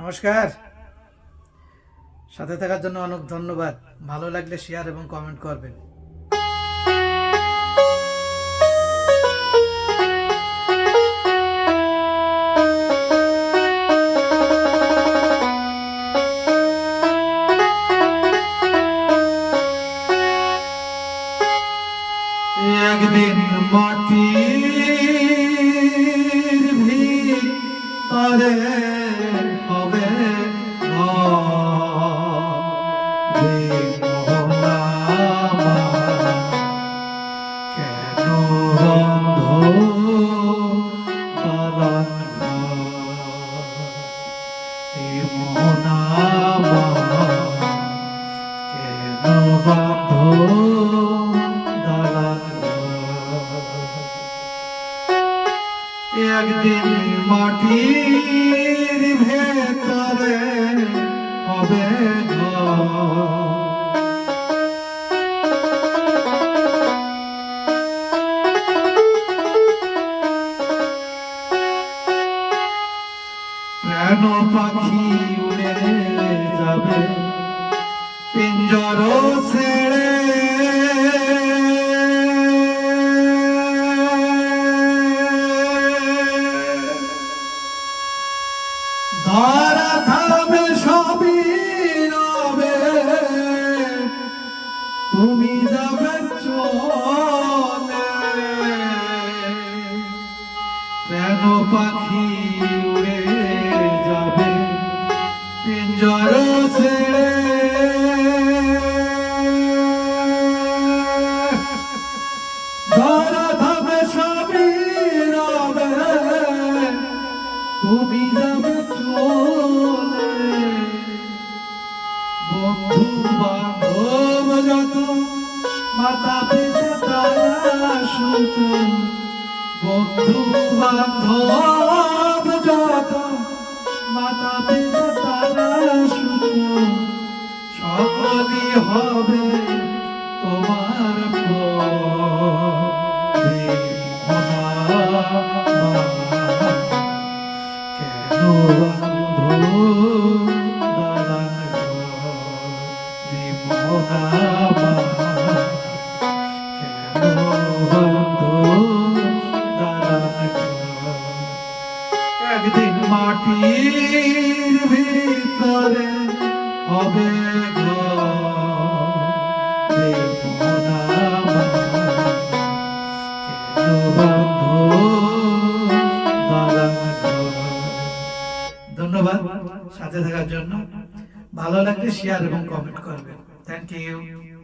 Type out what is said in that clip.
নমস্কার। সাথে থাকার জন্য অনেক ধন্যবাদ। ভালো লাগলে শেয়ার এবং কমেন্ট করবেন। একদিন মাটির ভিতরে একদিন মাটির ভেতরে হবে ঘর। প্রাণ পাখি উড়ে যাবে। পিঞ্জর ছেড়ে। ধরা থামে সবই রবে। তুমি যাবে চলে। পাখি বন্ধু বান্ধব যত মাতা পিতা বন্ধু বান্ধব যত মাতা পিতা তারা সুত সকলই হবে তোমার একদিন ভিতরে হবে ধন্যবাদ। সাথে থাকার জন্য। ভালো লাগলে শেয়ার এবং কমেন্ট করবেন। Thank you.